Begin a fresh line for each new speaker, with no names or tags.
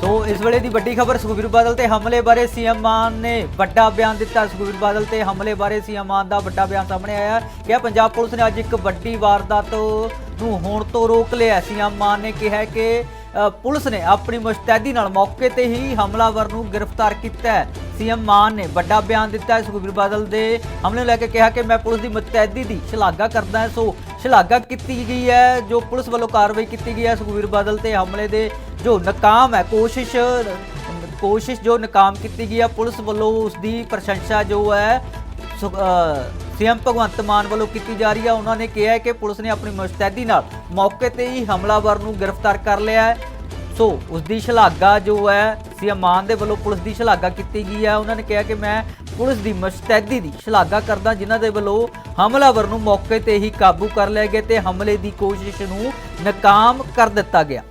ਸੋ ਇਸ ਵੇਲੇ ਦੀ ਵੱਡੀ ਖਬਰ ਸੁਖਬੀਰ ਬਾਦਲ ਤੇ ਹਮਲੇ ਬਾਰੇ ਸੀਐਮ ਮਾਨ ਨੇ ਵੱਡਾ ਬਿਆਨ ਦਿੱਤਾ। ਸੁਖਬੀਰ ਬਾਦਲ ਤੇ ਹਮਲੇ ਬਾਰੇ ਸੀਐਮ ਮਾਨ ਦਾ ਵੱਡਾ ਬਿਆਨ ਸਾਹਮਣੇ ਆਇਆ ਕਿ ਪੰਜਾਬ ਪੁਲਿਸ ਨੇ ਅੱਜ ਇੱਕ ਵੱਡੀ ਵਾਰਦਾਤ ਨੂੰ ਹੋਣ ਤੋਂ ਰੋਕ ਲਿਆ। ਸੀਐਮ ਮਾਨ ਨੇ ਕਿਹਾ ਕਿ ਪੁਲਿਸ ਨੇ ਆਪਣੀ ਮੁਸਤੈਦੀ ਨਾਲ ਮੌਕੇ ਤੇ ਹੀ ਹਮਲਾਵਰ ਨੂੰ ਗ੍ਰਿਫਤਾਰ ਕੀਤਾ ਹੈ। ਸੀਐਮ ਮਾਨ ਨੇ ਵੱਡਾ ਬਿਆਨ ਦਿੱਤਾ। ਹੈ ਸੁਖਬੀਰ ਬਾਦਲ ਦੇ ਹਮਲੇ ਨੂੰ ਲੈ ਕੇ ਕਿਹਾ ਕਿ ਮੈਂ ਪੁਲਿਸ ਦੀ ਮੁਸਤੈਦੀ ਦੀ ਸ਼ਲਾਘਾ ਕਰਦਾ ਹਾਂ। ਸੋ ਸ਼ਲਾਘਾ ਕੀਤੀ ਗਈ ਹੈ, ਜੋ ਪੁਲਿਸ ਵੱਲੋਂ ਕਾਰਵਾਈ ਕੀਤੀ ਗਈ ਹੈ। ਸੁਖਬੀਰ ਬਾਦਲ ਤੇ ਹਮਲੇ ਦੇ ਜੋ ਨਾਕਾਮ ਹੈ, ਕੋਸ਼ਿਸ਼ ਕੋਸ਼ਿਸ਼ ਜੋ ਨਾਕਾਮ ਕੀਤੀ ਗਈ ਹੈ, ਪੁਲਿਸ ਵੱਲੋਂ ਉਸ ਦੀ ਪ੍ਰਸ਼ੰਸਾ ਜੋ ਹੈ ਸੀਐਮ ਭਗਵੰਤ ਮਾਨ ਵੱਲੋਂ ਕੀਤੀ ਜਾ ਰਹੀ ਹੈ। ਉਹਨਾਂ ਨੇ ਕਿਹਾ ਹੈ ਕਿ ਪੁਲਿਸ ਨੇ ਆਪਣੀ ਮੁਸਤੈਦੀ ਨਾਲ ਮੌਕੇ ਤੇ ਹੀ ਹਮਲਾਵਰ ਨੂੰ ਗ੍ਰਿਫਤਾਰ ਕਰ ਲਿਆ ਹੈ। ਸੋ ਉਸ ਦੀ ਸ਼ਲਾਘਾ ਜੋ ਹੈ, ਸੀਐਮ ਮਾਨ ਦੇ ਵੱਲੋਂ ਪੁਲਿਸ ਦੀ ਸ਼ਲਾਘਾ ਕੀਤੀ ਗਈ ਹੈ। ਉਹਨਾਂ ਨੇ ਕਿਹਾ ਕਿ ਮੈਂ ਪੁਲਿਸ ਦੀ ਮੁਸਤੈਦੀ ਦੀ ਸ਼ਲਾਘਾ ਕਰਦਾ, ਜਿਨ੍ਹਾਂ ਦੇ ਵੱਲੋਂ ਹਮਲਾਵਰ ਨੂੰ ਮੌਕੇ ਤੇ ਹੀ ਕਾਬੂ ਕਰ ਲਿਆ ਗਿਆ ਤੇ ਹਮਲੇ ਦੀ ਕੋਸ਼ਿਸ਼ ਨੂੰ ਨਾਕਾਮ ਕਰ ਦਿੱਤਾ ਗਿਆ।